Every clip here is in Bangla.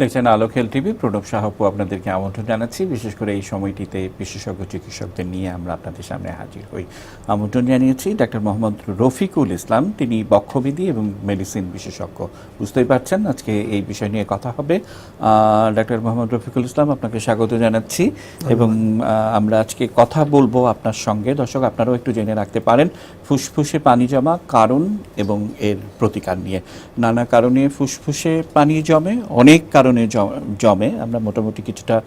দেখছেন আলোক হেল টিভি প্রণব সাহাপু আপনাদেরকে আমন্ত্রণ জানাচ্ছি। বিশেষ করে এই সময়টিতে বিশেষজ্ঞ চিকিৎসকদের নিয়ে আমরা আপনাদের সামনে হাজির হই। আমন্ত্রণ জানিয়েছি ডাক্তার মোহাম্মদ রফিকুল ইসলাম। তিনি বক্ষবিধি এবং মেডিসিন বিশেষজ্ঞ। বুঝতেই পারছেন আজকে এই বিষয় নিয়ে কথা হবে। ডাক্তার মোহাম্মদ রফিকুল ইসলাম আপনাকে স্বাগত জানাচ্ছি এবং আমরা আজকে কথা বলব আপনার সঙ্গে। দর্শক আপনারাও একটু জেনে রাখতে পারেন ফুসফুসে পানি জমা কারণ এবং এর প্রতিকার নিয়ে। নানা কারণে ফুসফুসে পানি জমে অনেক কারণে জ- জমে। আমরা মোটামুটি কিছুটা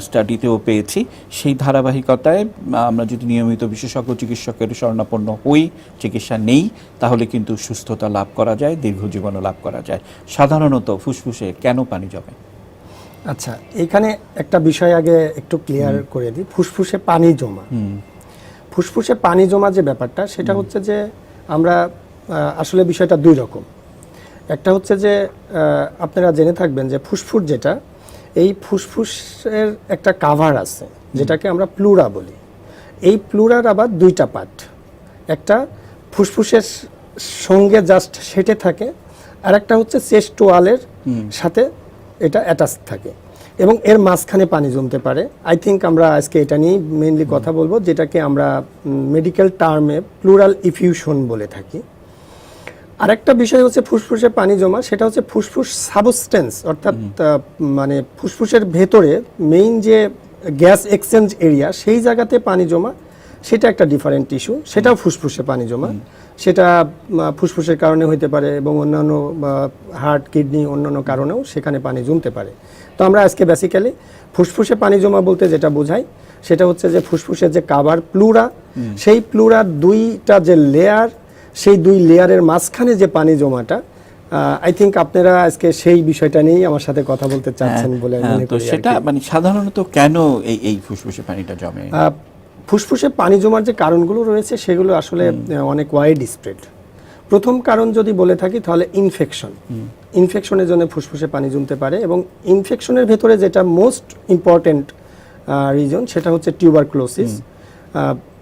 স্টাডিতেও পেয়েছি। সেই ধারাবাহিকতায় আমরা যদি নিয়মিত বিশেষজ্ঞ চিকিৎসকের শরণাপন্ন হই চিকিৎসা নেই তাহলে কিন্তু সুস্থতা লাভ করা যায় দীর্ঘ জীবনও লাভ করা যায়। সাধারণত ফুসফুসে কেন পানি জমে? আচ্ছা এখানে একটা বিষয় আগে একটু ক্লিয়ার করে দিই। ফুসফুসে পানি জমা। ফুসফুসে পানি জমা যে ব্যাপারটা সেটা হচ্ছে যে আমরা আসলে বিষয়টা দুই রকম। একটা হচ্ছে যে আপনারা জেনে থাকবেন যে ফুসফুস যেটা এই ফুসফুসের একটা কাভার আছে যেটাকে আমরা প্লুরা বলি। এই প্লুরার আবার দুইটা পার্ট একটা ফুসফুসের সঙ্গে জাস্ট সেটে থাকে আর একটা হচ্ছে চেস্ট ওয়ালের সাথে এটা অ্যাটাচ থাকে। এবং এর মাঝখানে পানি জমতে পারে। আই থিঙ্ক আমরা আজকে এটা নিয়ে মেনলি কথা বলব যেটাকে আমরা মেডিকেল টার্মে প্লুরাল ইফিউশন বলে থাকি। আরেকটা বিষয় হচ্ছে ফুসফুসে পানি জমা সেটা হচ্ছে ফুসফুস সাবস্টেন্স অর্থাৎ মানে ফুসফুসের ভেতরে মেইন যে গ্যাস এক্সচেঞ্জ এরিয়া সেই জায়গাতে পানি জমা সেটা একটা ডিফারেন্ট ইস্যু সেটাও ফুসফুসে পানি জমা। সেটা ফুসফুসের কারণে হইতে পারে এবং অন্যান্য হার্ট কিডনি অন্যান্য কারণেও সেখানে পানি জমতে পারে। তো আমরা আজকে বেসিক্যালি ফুসফুসে পানি জমা বলতে যেটা বোঝাই সেটা হচ্ছে যে ফুসফুসের যে কাভার প্লুরা সেই প্লুরার দুইটা যে লেয়ার সেই দুই লেয়ারের মাঝখানে যে পানি জমাটা আই থিঙ্ক আপনারা আজকে সেই বিষয়টা নিয়েই আমার সাথে কথা বলতে চাচ্ছেন বলে হ্যাঁ, তো সেটা মানে সাধারণত কেন এই এই ফুসফুসে পানিটা জমে? ফুসফুসে পানি জমার যে কারণগুলো রয়েছে সেগুলো আসলে অনেক ওয়াইড স্প্রেড প্রথম কারণ যদি বলে থাকি তাহলে ইনফেকশন ইনফেকশনের জন্য ফুসফুসে পানি জমতে পারে এবং ইনফেকশনের ভেতরে যেটা মোস্ট ইম্পর্টেন্ট রিজন সেটা হচ্ছে টিউবারক্লোসিস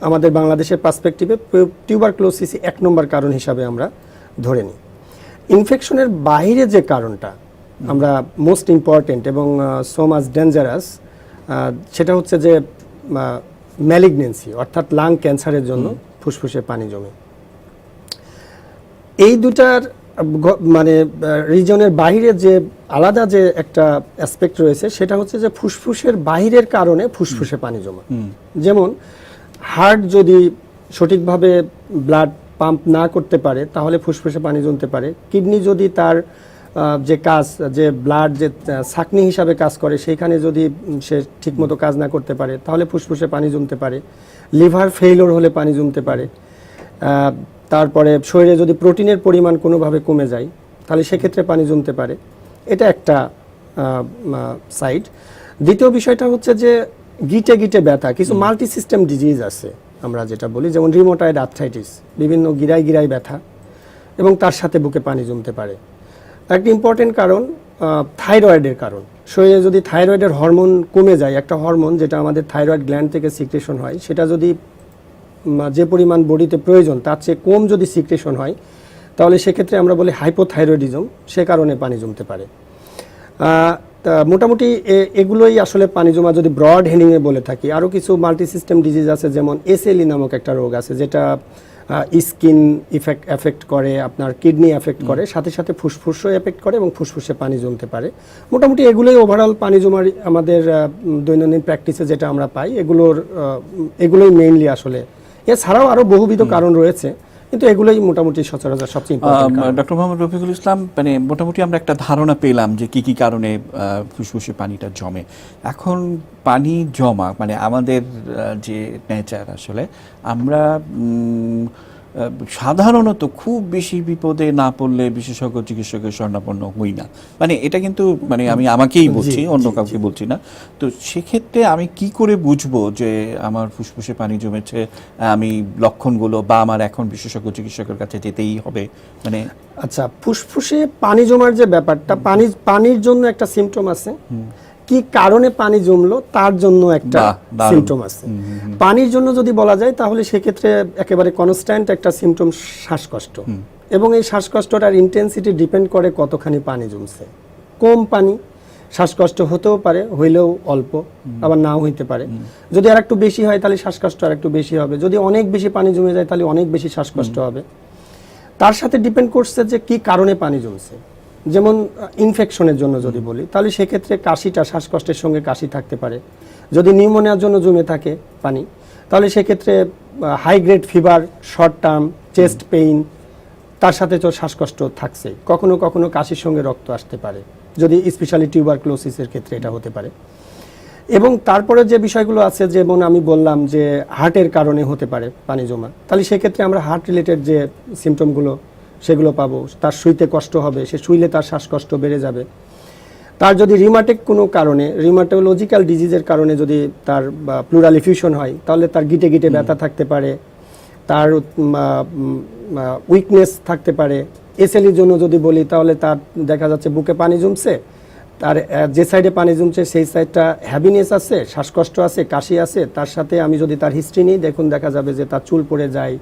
আমাদের বাংলাদেশের পার্সপেক্টিভে টিউবারক্লোসিস এক নম্বর কারণ হিসাবে আমরা ধরে নিই। ইনফেকশনের বাইরে যে কারণটা আমরা মোস্ট ইম্পর্টেন্ট এবং সো মাচ ডেঞ্জারাস সেটা হচ্ছে যে ম্যালিগনেন্সি অর্থাৎ লাং ক্যান্সারের জন্য ফুসফুসে পানি জমে। এই দুটার মানে রিজনের বাইরে যে আলাদা যে একটা অ্যাসপেক্ট রয়েছে সেটা হচ্ছে যে ফুসফুসের বাইরের কারণে ফুসফুসে পানি জমা। যেমন হার্ট যদি সঠিকভাবে ব্লাড পাম্প না করতে পারে, তাহলে ফুসফুসে পানি জমতে পারে। কিডনি যদি তার যে কাজ, যে ব্লাড যে ছাঁকনি হিসাবে কাজ করে, সেইখানে যদি সে ঠিকমতো কাজ না করতে পারে, তাহলে ফুসফুসে পানি জমতে পারে। লিভার ফেইলর হলে পানি জমতে পারে। তারপরে শরীরে যদি প্রোটিনের পরিমাণ কোনোভাবে কমে যায়, তাহলে সেক্ষেত্রে পানি জমতে পারে। এটা একটা সাইড দ্বিতীয় বিষয়টা হচ্ছে যে গিটে গিটে ব্যথা কিছু মাল্টি সিস্টেম ডিজিজ আছে আমরা যেটা বলি যেমন রিমোটাইড আর্থ্রাইটিস বিভিন্ন গিরায় গিরায় ব্যথা এবং তার সাথে বুকে পানি জমতে পারে। একটা ইম্পর্টেন্ট কারণ থাইরয়েডের কারণ। শরীরে যদি থাইরয়েডের হরমোন কমে যায় একটা হরমোন যেটা আমাদের থাইরয়েড গ্ল্যান্ড থেকে সিক্রেশন হয় সেটা যদি যে পরিমাণ বডিতে প্রয়োজন তার চেয়ে কম যদি সিক্রেশন হয় তাহলে সেক্ষেত্রে আমরা বলি হাইপোথাইরয়েডিজম সে কারণে পানি জমতে পারে। তা মোটামুটি এ- এগুলোই আসলে পানি জমা যদি ব্রড হেডিংয়ে বলে থাকি আরও কিছু মাল্টি সিস্টেম ডিজিজ আছে যেমন এসএলই নামক একটা রোগ আছে যেটা স্কিন ইফেক্ট এফেক্ট করে আপনার কিডনি এফেক্ট করে সাথে সাথে ফুসফুসও এফেক্ট করে এবং ফুসফুসে পানি জমতে পারে। মোটামুটি এগুলোই ওভারঅল পানি জমার আমাদের দৈনন্দিন প্র্যাকটিসে যেটা আমরা পাই এগুলোর এগুলোই মেইনলি আসলে। এছাড়াও আরও বহুবিধ কারণ রয়েছে কিন্তু এগুলোই মোটামুটি সচরাচর সবচেয়ে ডক্টর মোহাম্মদ রফিকুল ইসলাম মানে মোটামুটি আমরা একটা ধারণা পেলাম যে কি কি কারণে ফুসফুসে পানিটা জমে। এখন পানি জমা মানে আমাদের যে নেচার আসলে আমরা সাধারণত খুব বেশি বিপদে না পড়লে বিশেষজ্ঞ চিকিৎসকের শরণাপন্ন হই না। মানে এটা কিন্তু মানে আমি আমাকেই বলছি অন্য কাউকে বলছি না। তো সেক্ষেত্রে আমি কি করে বুঝব যে আমার ফুসফুসে পানি জমেছে আমি লক্ষণগুলো বা আমার এখন বিশেষজ্ঞ চিকিৎসকের কাছে যেতেই হবে? মানে আচ্ছা ফুসফুসে পানি জমার যে ব্যাপারটা পানি পানির জন্য একটা সিমটম আছে। কি কারণে পানি জমলো তার জন্য একটা সিমটম আছে। পানির জন্য যদি বলা যায় তাহলে সেক্ষেত্রে একেবারে কনস্ট্যান্ট একটা সিমটম শ্বাসকষ্ট। এবং এই শ্বাসকষ্টটার ইন্টেন্সিটি ডিপেন্ড করে কতখানি পানি জমছে। কম পানি শ্বাসকষ্ট হতেও পারে হইলেও অল্প আবার নাও হইতে পারে। যদি আর একটু বেশি হয় তাহলে শ্বাসকষ্ট আর একটু বেশি হবে। যদি অনেক বেশি পানি জমে যায় তাহলে অনেক বেশি শ্বাসকষ্ট হবে। তার সাথে ডিপেন্ড করছে যে কি কারণে পানি জমছে। যেমন ইনফেকশনের জন্য যদি বলি, তাহলে সেক্ষেত্রে কাশিটা, শ্বাসকষ্টের সঙ্গে কাশি থাকতে পারে। যদি নিউমোনিয়ার জন্য জমে থাকে পানি, তাহলে সেক্ষেত্রে high grade fever short term chest pain তার সাথে তো শ্বাসকষ্ট থাকছে কখনো কখনো কাশির সঙ্গে রক্ত আসতে পারে, যদি স্পেশালি টিউবার ক্লোসিসের ক্ষেত্রে এটা হতে পারে। এবং তারপরে যে বিষয়গুলো আছে, যেমন আমি বললাম যে হার্টের কারণে হতে পারে পানি জমা, তাহলে সেক্ষেত্রে আমরা হার্ট রিলেটেড যে সিমটমগুলো সেগুলো পাবো। তার শুইতে কষ্ট হবে সে শুইলে তার শ্বাসকষ্ট বেড়ে যাবে। তার যদি রিমাটেক কোনো কারণে রিমাটোলজিক্যাল ডিজিজের কারণে যদি তার প্লুরাল ইফিউশন হয় তাহলে তার গিটে গিটে ব্যথা থাকতে পারে। তার উইকনেস থাকতে পারে। এসএলির জন্য যদি বলি তাহলে তার দেখা যাচ্ছে বুকে পানি জমছে তার যে সাইডে পানি জমছে সেই সাইডটা হ্যাভিনেস আছে শ্বাসকষ্ট আছে কাশি আছে। তার সাথে আমি যদি তার হিস্ট্রি নিই দেখুন দেখা যাবে যে তার চুল পড়ে যায়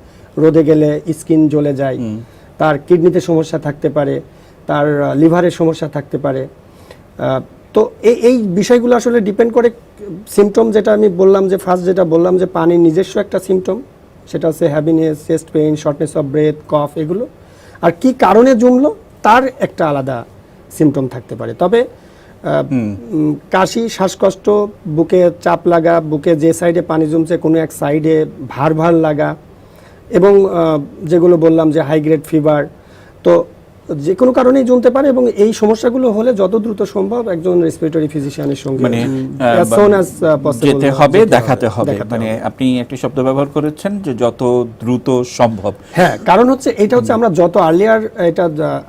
রোদে গেলে স্কিন জ্বলে যায়। তার কিডনিতে সমস্যা থাকতে পারে তার লিভারের সমস্যা থাকতে পারে। তো এই এই বিষয়গুলো আসলে ডিপেন্ড করে সিমটম যেটা আমি বললাম যে ফার্স্ট যেটা বললাম যে পানির নিজস্ব একটা সিমটম সেটা হচ্ছে heaviness chest pain shortness of breath cough এগুলো। আর কি কারণে জমলো? তার একটা আলাদা সিমটম থাকতে পারে। তবে কাশি শ্বাসকষ্ট বুকে চাপ লাগা বুকে যে সাইডে পানি জমছে কোনো এক সাইডে ভার ভার লাগা এবং যেগুলো বললাম যে হাই গ্রেড ফিভার তো যে কোনো কারণেই জমতে পারে এবং এই সমস্যাগুলো হলে যত দ্রুত সম্ভব একজন রেসপিরেটরি ফিজিশিয়ানের সঙ্গে মানে uh, যেতে হবে দেখাতে হবে। মানে আপনি একটি শব্দ ব্যবহার করেছেন যে যত দ্রুত সম্ভব। হ্যাঁ কারণ হচ্ছে এটা হচ্ছে আমরা যত আর্লিয়ার এটা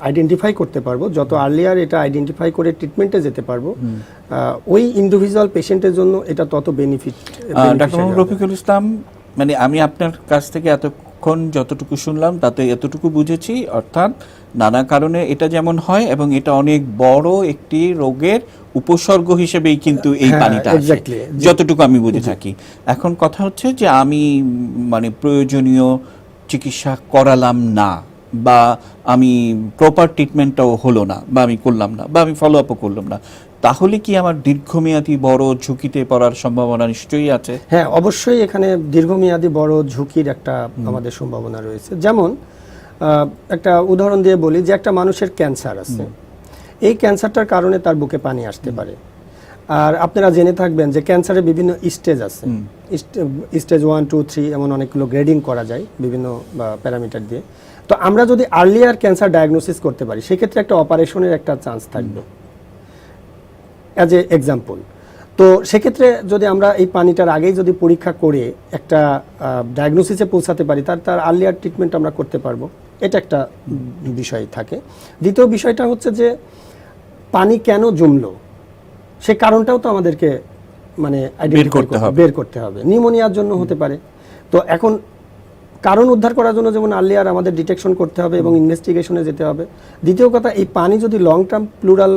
আইডেন্টিফাই করতে পারব যত আর্লিয়ার এটা আইডেন্টিফাই করে ট্রিটমেন্টে যেতে পারব ওই ইন্ডিভিজুয়াল পেশেন্টের জন্য এটা তত বেনিফিট ডাক্তার রফিকুল ইসলাম মানে আমি আপনার কাছ থেকে এতক্ষণ যতটুকু শুনলাম তাতে এতটুকু বুঝেছি। অর্থাৎ নানা কারণে এটা যেমন হয় এবং এটা অনেক বড় একটি রোগের উপসর্গ হিসেবেই কিন্তু এই হ্যাঁ, পানিটা। যতটুকু আমি বুঝে থাকি। এখন কথা হচ্ছে যে আমি মানে প্রয়োজনীয় চিকিৎসা করালাম না বা আমি প্রপার ট্রিটমেন্টটাও হলো না বা আমি করলাম না বা আমি ফলো আপও করলাম না। তাহলে কি আমার দীর্ঘমেয়াদী বড় ঝুঁকিতে পড়ার সম্ভাবনা নিশ্চয়ই আছে? হ্যাঁ অবশ্যই এখানে দীর্ঘমেয়াদী বড় ঝুঁকির একটা আমাদের সম্ভাবনা রয়েছে। যেমন একটা উদাহরণ দিয়ে বলি যে একটা মানুষের ক্যান্সার আছে। এই ক্যান্সারটার কারণে তার বুকে পানি আসতে পারে। আর আপনারা জেনে থাকবেন যে ক্যান্সারের বিভিন্ন স্টেজ আছে। স্টেজ ওয়ান টু থ্রি এমন অনেকগুলো গ্রেডিং করা যায় বিভিন্ন প্যারামিটার দিয়ে। তো আমরা যদি আর্লিয়ার ক্যান্সার ডায়াগনোসিস করতে পারি সেক্ষেত্রে একটা অপারেশনের একটা চান্স থাকবে। অ্যাজ এ এক্সাম্পল তো সেক্ষেত্রে যদি আমরা এই পানিটার আগেই যদি পরীক্ষা করে একটা ডায়াগনোসিসে পৌঁছাতে পারি তার তার আর্লিয়ার ট্রিটমেন্ট আমরা করতে পারব। এটা একটা বিষয় থাকে। দ্বিতীয় বিষয়টা হচ্ছে যে পানি কেন জমলো? সে কারণটাও তো আমাদেরকে মানে identify করতে হবে। বের করতে হবে। নিউমোনিয়ার জন্য হতে পারে। তো এখন কারণ উদ্ধার করার জন্য যেমন আর্লিয়ার আমাদের ডিটেকশন করতে হবে এবং ইনভেস্টিগেশনে যেতে হবে। দ্বিতীয় কথা এই পানি যদি লং টার্ম প্লুরাল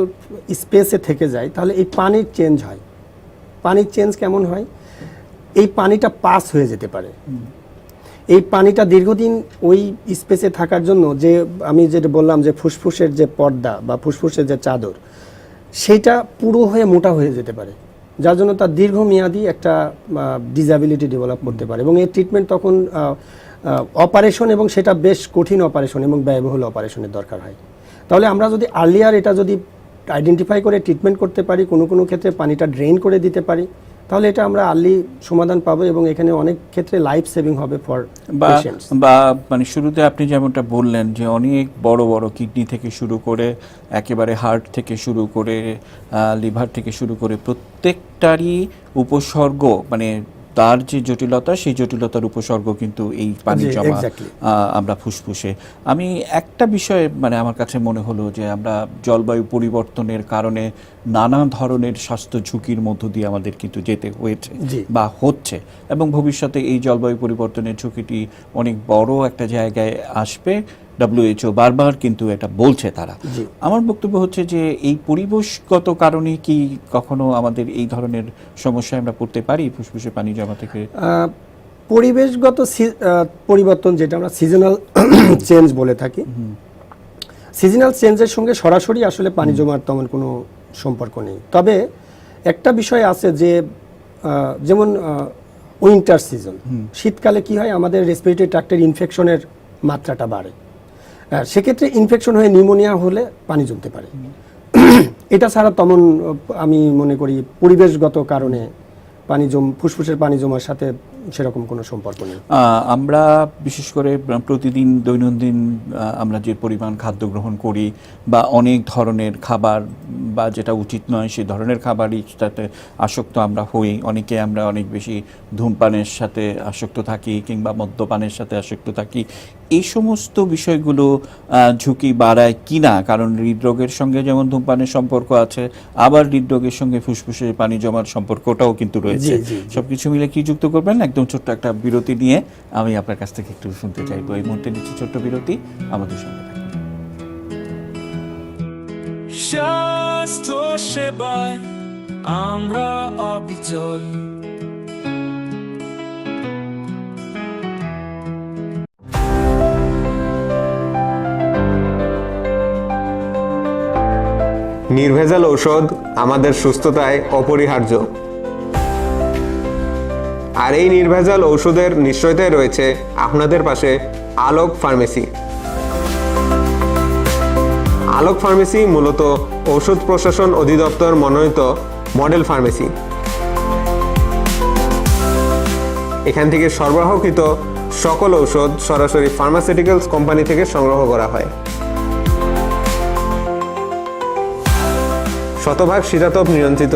স্পেসে থেকে যায় তাহলে এই পানির চেঞ্জ হয়। পানির চেঞ্জ কেমন হয়? এই পানিটা পাস হয়ে যেতে পারে। এই পানিটা দীর্ঘদিন ওই স্পেসে থাকার জন্য যে আমি যেটা বললাম যে ফুসফুসের যে পর্দা বা ফুসফুসের যে চাদর সেটা পুরো হয়ে মোটা হয়ে যেতে পারে। যার জন্য তার দীর্ঘমেয়াদী একটা ডিজাবিলিটি ডেভেলপ করতে পারে। এবং এই ট্রিটমেন্ট তখন অপারেশন এবং সেটা বেশ কঠিন অপারেশন এবং ব্যয়বহুল অপারেশনের দরকার হয়। তাহলে আমরা যদি আর্লিয়ার এটা যদি আইডেন্টিফাই করে ট্রিটমেন্ট করতে পারি কোনো কোনো ক্ষেত্রে পানিটা ড্রেন করে দিতে পারি তাহলে এটা আমরা আর্লি সমাধান পাবো এবং এখানে অনেক ক্ষেত্রে লাইফ সেভিং হবে ফর বা মানে শুরুতে আপনি যেমনটা বললেন যে অনেক বড় বড় কিডনি থেকে শুরু করে একেবারে হার্ট থেকে শুরু করে লিভার থেকে শুরু করে প্রত্যেকটারই উপসর্গ মানে তার যে জটিলতা সেই জটিলতার উপসর্গ কিন্তু এই পানি জমা আমরা ফুসফুসে। আমি একটা বিষয়ে মানে আমার কাছে মনে হলো যে আমরা জলবায়ু পরিবর্তনের কারণে নানা ধরনের স্বাস্থ্য ঝুঁকির মধ্য দিয়ে আমাদের কিন্তু যেতে হয়েছে বা হচ্ছে এবং ভবিষ্যতে এই জলবায়ু পরিবর্তনের ঝুঁকিটি অনেক বড় একটা জায়গায় আসবে। ডব্লিউএইচও বারবার কিন্তু এটা বলছে তারা। আমার বক্তব্য হচ্ছে যে এই পরিবেশগত কারণে কি কখনো আমাদের এই ধরনের সমস্যায় আমরা পড়তে পারি ফুসফুসে পানি জমা থেকে? পরিবেশগত পরিবর্তন যেটা আমরা সিজনাল চেঞ্জ বলে থাকি। সিজনাল চেঞ্জের সঙ্গে সরাসরি আসলে পানি জমার তেমন কোনো সম্পর্ক নেই। তবে একটা বিষয় আছে যে যেমন উইন্টার সিজন শীতকালে কি হয় আমাদের রেসপিরেটরি ট্র্যাক্টের ইনফেকশনের মাত্রাটা বাড়ে। সেক্ষেত্রে ইনফেকশন হয়ে নিউমোনিয়া হলে পানি জমতে পারে। এটা ছাড়া তেমন আমি মনে করি পরিবেশগত কারণে পানি জম, ফুসফুসের পানি জমার সাথে সেরকম কোনো সম্পর্ক নেই। আমরা বিশেষ করে প্রতিদিন দৈনন্দিন আমরা যে পরিমাণ খাদ্য গ্রহণ করি বা অনেক ধরনের খাবার বা যেটা উচিত নয় সেই ধরনের খাবারই সাথে আসক্ত আমরা হই। অনেকে আমরা অনেক বেশি ধূমপানের সাথে আসক্ত থাকি কিংবা মদ্যপানের সাথে আসক্ত থাকি। এই সমস্ত বিষয়গুলো ঝুঁকি বাড়ায় কিনা? কারণ হৃদরোগের সঙ্গে যেমন ধূমপানের সম্পর্ক আছে আবার হৃদরোগের সঙ্গে ফুসফুসে পানি জমার সম্পর্কটাও কিন্তু রয়েছে। সবকিছু মিলে কি যুক্ত করবেন একদম ছোট্ট একটা বিরতি নিয়ে আমি আপনার কাছ থেকে একটু শুনতে চাইব। এই মুহূর্তে নিচ্ছি ছোট্ট বিরতি আমাদের সঙ্গে স্বাস্থ্য সেবায় আমরা অবিচল। নির্ভেজাল ঔষধ আমাদের সুস্থতায় অপরিহার্য। আর এই নির্ভেজাল ঔষধের নিশ্চয়তায় রয়েছে আপনাদের পাশে আলোক ফার্মেসি। আলোক ফার্মেসি মূলত ঔষধ প্রশাসন অধিদপ্তর মনোনীত মডেল ফার্মেসি। এখান থেকে সরবরাহকৃত সকল ঔষধ সরাসরি ফার্মাসিউটিক্যালস কোম্পানি থেকে সংগ্রহ করা হয়। শতভাগ শীতাতপ নিয়ন্ত্রিত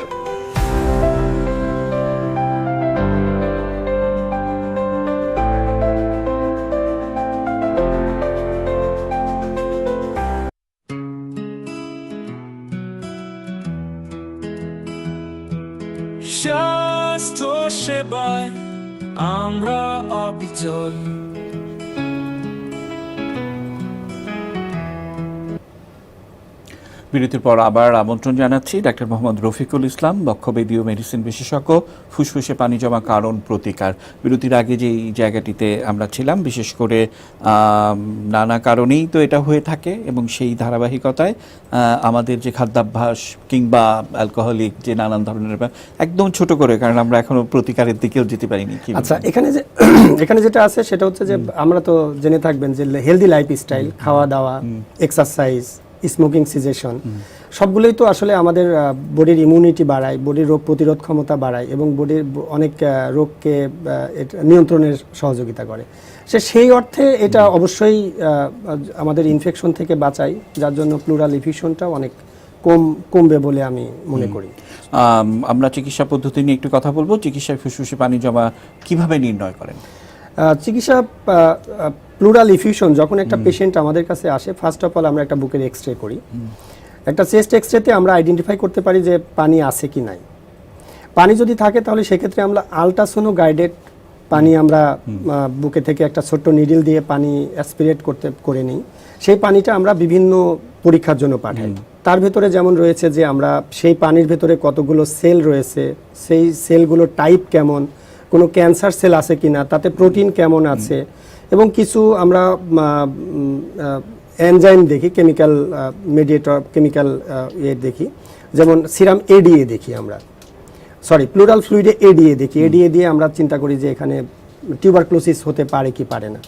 অবিচল বিরতির পর আবার আমন্ত্রণ জানাচ্ছি ডাক্তার মোহাম্মদ রফিকুল ইসলাম বক্ষবেদী ও মেডিসিন বিশেষজ্ঞ ফুসফুসে পানি জমা কারণ প্রতিকার। বিরতির আগে যে এই জায়গাটিতে আমরা ছিলাম বিশেষ করে নানা কারণেই তো এটা হয়ে থাকে এবং সেই ধারাবাহিকতায় আমাদের যে খাদ্যাভ্যাস কিংবা অ্যালকোহলিক যে নানান ধরনের একদম ছোট করে কারণ আমরা এখনও প্রতিকারের দিকেও যেতে পারিনি আচ্ছা এখানে যে এখানে যেটা আছে সেটা হচ্ছে যে আমরা তো জেনে থাকবেন যে হেলদি লাইফ স্টাইল খাওয়া দাওয়া এক্সারসাইজ স্মোকিং সিজেশন সবগুলোই তো আসলে আমাদের বডির ইমিউনিটি বাড়ায় বডির রোগ প্রতিরোধ ক্ষমতা বাড়ায় এবং বডির অনেক রোগকে নিয়ন্ত্রণের সহযোগিতা করে। সে সেই অর্থে এটা অবশ্যই আমাদের ইনফেকশন থেকে বাঁচায় যার জন্য প্লুরাল ইফিউশনটাও অনেক কম কমবে বলে আমি মনে করি। আমরা চিকিৎসা পদ্ধতি নিয়ে একটু কথা বলব। চিকিৎসায় ফুসফুসে পানি জমা কীভাবে নির্ণয় করেন? চিকিৎসা প্লুরাল ইফিউশন যখন একটা পেশেন্ট আমাদের কাছে আসে ফার্স্ট অফ অল আমরা একটা বুকের এক্স রে করি। একটা চেস্ট এক্স রেতে আমরা আইডেন্টিফাই করতে পারি যে পানি আছে কি নাই। পানি যদি থাকে তাহলে সেক্ষেত্রে আমরা আলট্রাসোনো গাইডেড পানি আমরা বুকে থেকে একটা ছোট্ট নিডিল দিয়ে পানি অ্যাসপিরেট করতে করে নিই। সেই পানিটা আমরা বিভিন্ন পরীক্ষার জন্য পাঠাই। তার ভেতরে যেমন রয়েছে যে আমরা সেই পানির ভেতরে কতগুলো সেল রয়েছে সেই সেলগুলোর টাইপ কেমন কোনো ক্যান্সার সেল আছে কি না তাতে প্রোটিন কেমন আছে, এবং কিছু আমরা এনজাইম দেখি, কেমিক্যাল মেডিয়েটর কেমিক্যাল ইয়ে দেখি, যেমন সিরাম এডিএ দেখি আমরা। সরি, প্লুরাল ফ্লুইডে এডিএ দেখি, এডিএ দিয়ে আমরা চিন্তা করি যে এখানে টিউবারক্লোসিস হতে পারে কি পারে না।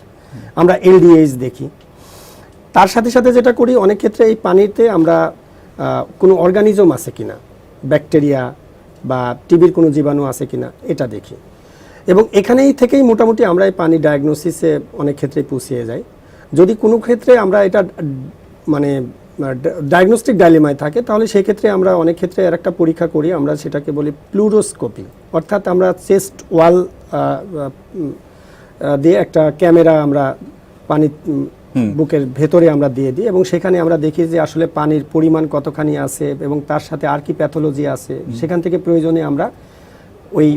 আমরা এলডিএইচ দেখি। তার সাথে সাথে যেটা করি, অনেক ক্ষেত্রে এই পানিতে আমরা কোনো অর্গানিজম আছে কিনা, ব্যাকটেরিয়া বা টিবির কোনো জীবাণু আছে কিনা, এটা দেখি। এবং এখানেই থেকেই মোটামুটি আমরা এই পানি ডায়াগনোসিসে অনেক ক্ষেত্রে পুষিয়ে যাই। যদি কোনো ক্ষেত্রে আমরা এটা মানে ডায়াগনস্টিক ডাইলেমায় থাকে তাহলে সেই ক্ষেত্রে আমরা অনেক ক্ষেত্রে আর একটা পরীক্ষা করি আমরা সেটাকে বলি প্লুরোস্কোপি অর্থাৎ আমরা চেস্ট ওয়াল দিয়ে একটা ক্যামেরা আমরা পানি বুকের ভেতরে আমরা দিয়ে দিই এবং সেখানে আমরা দেখি যে আসলে পানির পরিমাণ কতখানি আছে এবং তার সাথে আর কি প্যাথোলজি আছে। সেখান থেকে প্রয়োজনে আমরা ওই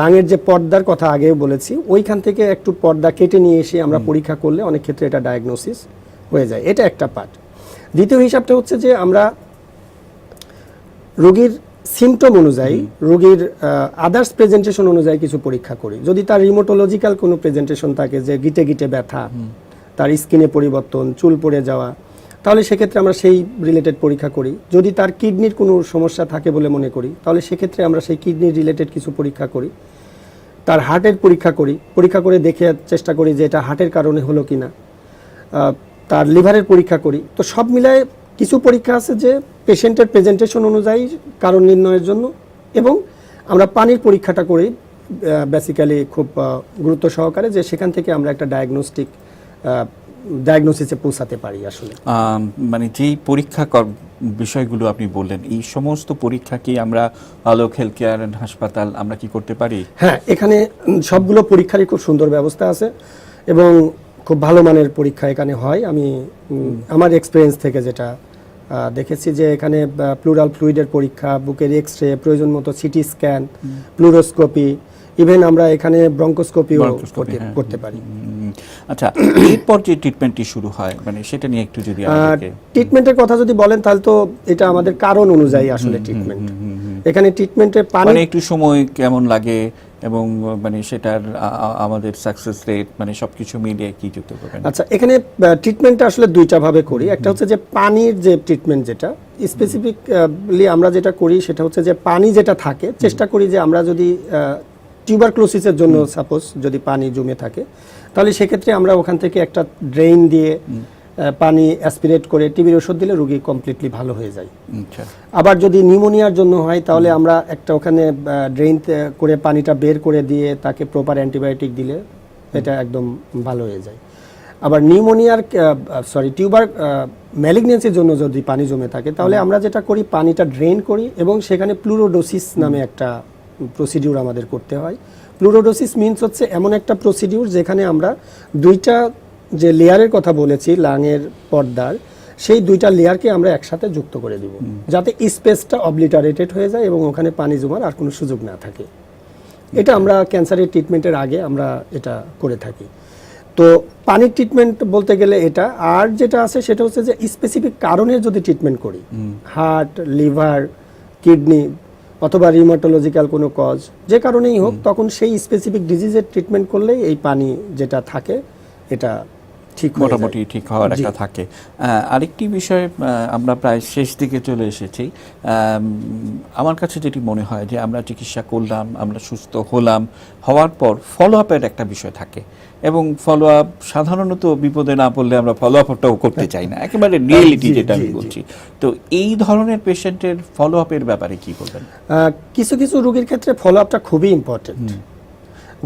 লাঙের যে পর্দার কথা আগেও বলেছি ওইখান থেকে একটু পর্দা কেটে নিয়ে এসে আমরা পরীক্ষা করলে অনেক ক্ষেত্রে এটা ডায়াগনোসিস হয়ে যায়। এটা একটা পার্ট দ্বিতীয় হিসাবটা হচ্ছে যে আমরা রোগীর সিমটম অনুযায়ী রোগীর আদার্স প্রেজেন্টেশন অনুযায়ী কিছু পরীক্ষা করি। যদি তার রিমোটোলজিক্যাল কোনো প্রেজেন্টেশন থাকে যে গিটে গিটে ব্যথা তার স্কিনে পরিবর্তন চুল পড়ে যাওয়া তাহলে সেক্ষেত্রে আমরা সেই রিলেটেড পরীক্ষা করি। যদি তার কিডনির কোনো সমস্যা থাকে বলে মনে করি তাহলে সেক্ষেত্রে আমরা সেই কিডনির রিলেটেড কিছু পরীক্ষা করি। তার হার্টের পরীক্ষা করি। পরীক্ষা করে দেখে চেষ্টা করি যে এটা হার্টের কারণে হলো কিনা। আহ, তার লিভারের পরীক্ষা করি। তো সব মিলায় কিছু পরীক্ষা আছে যে পেশেন্টের প্রেজেন্টেশন অনুযায়ী কারণ নির্ণয়ের জন্য এবং আমরা পানির পরীক্ষাটা করি বেসিক্যালি খুব গুরুত্ব সহকারে যে সেখান থেকে আমরা একটা ডায়াগনস্টিক ডায়াগনোসিসে পৌঁছাতে পারি আসলে। মানে যেই পরীক্ষা কর- বিষয়গুলো আপনি বললেন এই সমস্ত পরীক্ষা কি আমরা আলোক হেলথ কেয়ার অ্যান্ড হাসপাতাল আমরা কি করতে পারি? হ্যাঁ এখানে সবগুলো পরীক্ষারই খুব সুন্দর ব্যবস্থা আছে এবং খুব ভালো মানের পরীক্ষা এখানে হয়। আমি আমার এক্সপিরিয়েন্স থেকে যেটা দেখেছি যে এখানে প্লুরাল ফ্লুইডের পরীক্ষা বুকের এক্স রে প্রয়োজন মতো সিটি স্ক্যান প্লুরোস্কোপি ইভেন আমরা এখানে ব্রঙ্কোস্কোপিও করতে হ্যাঁ। পারি। উম, আচ্ছা এরপর যে ট্রিটমেন্টটি শুরু হয় মানে সেটা নিয়ে একটু যদি ট্রিটমেন্টের কথা যদি বলেন তাহলে তো এটা আমাদের কারণ অনুযায়ী আসলে ট্রিটমেন্ট এখানে ট্রিটমেন্টে পানি মানে একটু সময় কেমন লাগে এবং মানে সেটার আমাদের সাকসেস রেট মানে সবকিছু মিলিয়ে কি যুক্ত করবেন? আচ্ছা এখানে ট্রিটমেন্টটা আসলে দুইটা ভাবে করি। একটা হচ্ছে যে পানির যে ট্রিটমেন্ট যেটা স্পেসিফিকলি আমরা যেটা করি সেটা হচ্ছে যে পানি যেটা থাকে চেষ্টা করি যে আমরা যদি টিউবারক্লোসিসের জন্য সাপোজ যদি পানি জমে থাকে তাহলে সেক্ষেত্রে আমরা ওখান থেকে একটা ড্রেন দিয়ে পানি অ্যাসপিরেট করে টিবির ওষুধ দিলে রোগী কমপ্লিটলি ভালো হয়ে যায়। আচ্ছা। আবার যদি নিউমোনিয়ার জন্য হয় তাহলে আমরা একটা ওখানে ড্রেন করে পানিটা বের করে দিয়ে তাকে প্রপার অ্যান্টিবায়োটিক দিলে এটা একদম ভালো হয়ে যায়। আবার নিউমোনিয়ার সরি টিউবার ম্যালিগনেন্সির জন্য যদি পানি জমে থাকে তাহলে আমরা যেটা করি পানিটা ড্রেন করি এবং সেখানে প্লুরোডোসিস নামে একটা প্রসিডিউর আমাদের করতে হয়। প্লুরোডোসিস মিনস হচ্ছে এমন একটা প্রসিডিউর যেখানে আমরা দুইটা যে লেয়ারের কথা বলেছি লাংয়ের পর্দার সেই দুইটা লেয়ারকে আমরা একসাথে যুক্ত করে দিব। যাতে স্পেসটা অবলিটারেটেড হয়ে যায় এবং ওখানে পানি জমার আর কোনো সুযোগ না থাকে। এটা আমরা ক্যান্সারের ট্রিটমেন্টের আগে আমরা এটা করে থাকি। তো পানির ট্রিটমেন্ট বলতে গেলে এটা আর যেটা আছে সেটা হচ্ছে যে স্পেসিফিক কারণে যদি ট্রিটমেন্ট করি হার্ট লিভার কিডনি অথবা রিমাটোলজিক্যাল কোনো কজ যে কারণেই হোক তখন সেই স্পেসিফিক ডিজিজের ট্রিটমেন্ট করলেই এই পানি যেটা থাকে এটা ঠিক মোটামুটি ঠিক হওয়ার একটা থাকে। আরেকটি বিষয় আমরা প্রায় শেষ দিকে চলে এসেছি। আমার কাছে যেটি মনে হয় যে আমরা চিকিৎসা করলাম আমরা সুস্থ হলাম হওয়ার পর ফলো আপের একটা বিষয় থাকে। এবং ফলো আপ সাধারণত বিপদে না পড়লে আমরা ফলো আপটাও করতে চাই না। একেবারে রিয়েলিটি যেটা আমি। বলছি। তো এই ধরনের পেশেন্টের ফলো আপের ব্যাপারে কি বলবেন? কিছু কিছু রোগীর ক্ষেত্রে ফলো আপটা খুবই ইম্পর্টেন্ট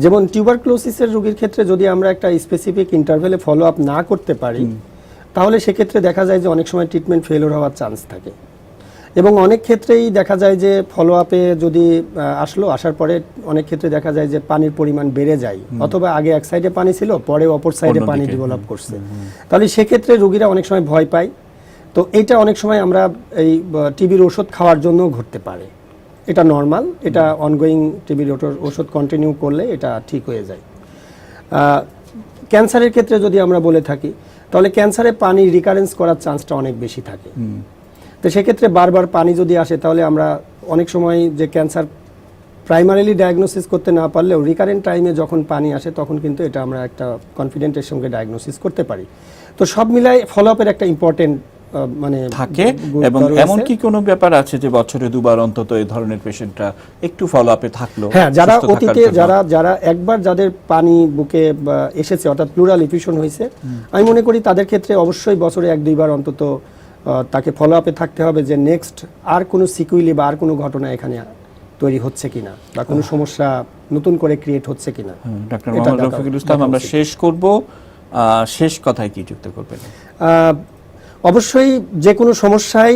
যেমন টিউবারক্লোসিসের রোগীর ক্ষেত্রে যদি আমরা একটা স্পেসিফিক ইন্টারভেলে ফলো আপ না করতে পারি তাহলে সেক্ষেত্রে দেখা যায় যে অনেক সময় ট্রিটমেন্ট ফেলোর হওয়ার চান্স থাকে। এবং অনেক ক্ষেত্রেই দেখা যায় যে ফলো আপে যদি আসলো আসার পরে অনেক ক্ষেত্রে দেখা যায় যে পানির পরিমাণ বেড়ে যায়। অথবা আগে এক সাইডে পানি ছিল পরে অপর সাইডে পানি ডেভেলপ করছে। তাহলে সেক্ষেত্রে রোগীরা অনেক সময় ভয় পায়। তো এটা অনেক সময় আমরা এই টিবির ওষুধ খাওয়ার জন্য ঘটতে পারে। এটা নর্মাল এটা অনগোয়িং টিবির ওষুধ কন্টিনিউ করলে এটা ঠিক হয়ে যায়। ক্যান্সারের ক্ষেত্রে যদি আমরা বলে থাকি তাহলে ক্যান্সারে পানি রিকারেন্স করার চান্সটা অনেক বেশি থাকে। তো সেক্ষেত্রে বারবার পানি যদি আসে তাহলে আমরা অনেক সময় যে ক্যান্সার প্রাইমারিলি ডায়াগনোসিস করতে না পারলেও রিকারেন্ট টাইমে যখন পানি আসে তখন কিন্তু এটা আমরা একটা কনফিডেন্টের সঙ্গে ডায়াগনোসিস করতে পারি। তো সব মিলাই ফলো আপের একটা ইম্পর্টেন্ট মানে থাকে এবং এমন কি কোনো ব্যাপার আছে যে বছরে দুবার অন্তত এই ধরনের পেশেন্টরা একটু ফলো আপে থাকল হ্যাঁ যারা অতীতে যারা যারা একবার যাদের পানি বুকে এসেছে অর্থাৎ প্লুরাল ইফিউশন হয়েছে আমি মনে করি তাদের ক্ষেত্রে অবশ্যই বছরে এক দুইবার অন্তত তাকে ফলো আপে থাকতে হবে যে নেক্সট আর কোনো সিকুইলি বা আর কোনো ঘটনা এখানে তৈরি হচ্ছে কিনা বা কোনো সমস্যা নতুন করে ক্রিয়েট হচ্ছে কিনা। ডক্টর মোহাম্মদ রফিকুল ইসলাম আমরা শেষ করব। শেষ কথায় কি যুক্ত করবেন? আহ, অবশ্যই যে কোনো সমস্যায়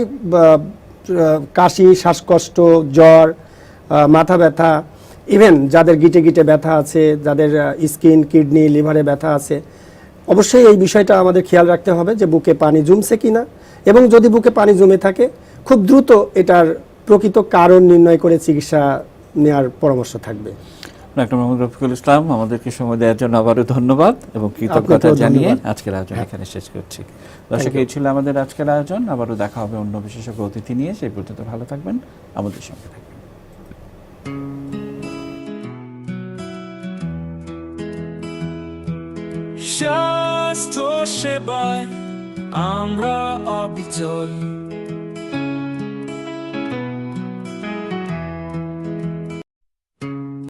কাশি, শ্বাসকষ্ট, জ্বর মাথা ব্যথা ইভেন যাদের গিটে গিটে ব্যথা আছে, যাদের স্কিন, কিডনি, লিভারে ব্যথা আছে, অবশ্যই এই বিষয়টা আমাদের খেয়াল রাখতে হবে যে বুকে পানি জমছে কি না এবং যদি বুকে পানি জমে থাকে, খুব দ্রুত এটার প্রকৃত কারণ নির্ণয় করে চিকিৎসা নেওয়ার পরামর্শ থাকবে। ডক্টর মোহাম্মদ রফিকুল ইসলাম আমাদেরকে সময় দেওয়ার জন্য আবারও ধন্যবাদ এবং কৃতজ্ঞতা জানিয়ে আজকের আয়োজন এখানে শেষ করছি। দর্শক এই ছিল আমাদের আজকের আয়োজন। আবারও দেখা হবে অন্য বিশেষজ্ঞ অতিথি নিয়ে। সেই পর্যন্ত ভালো থাকবেন। আমাদের সঙ্গে থাকবেন। স্বাস্থ্য সেবায় আমরা অবিচল।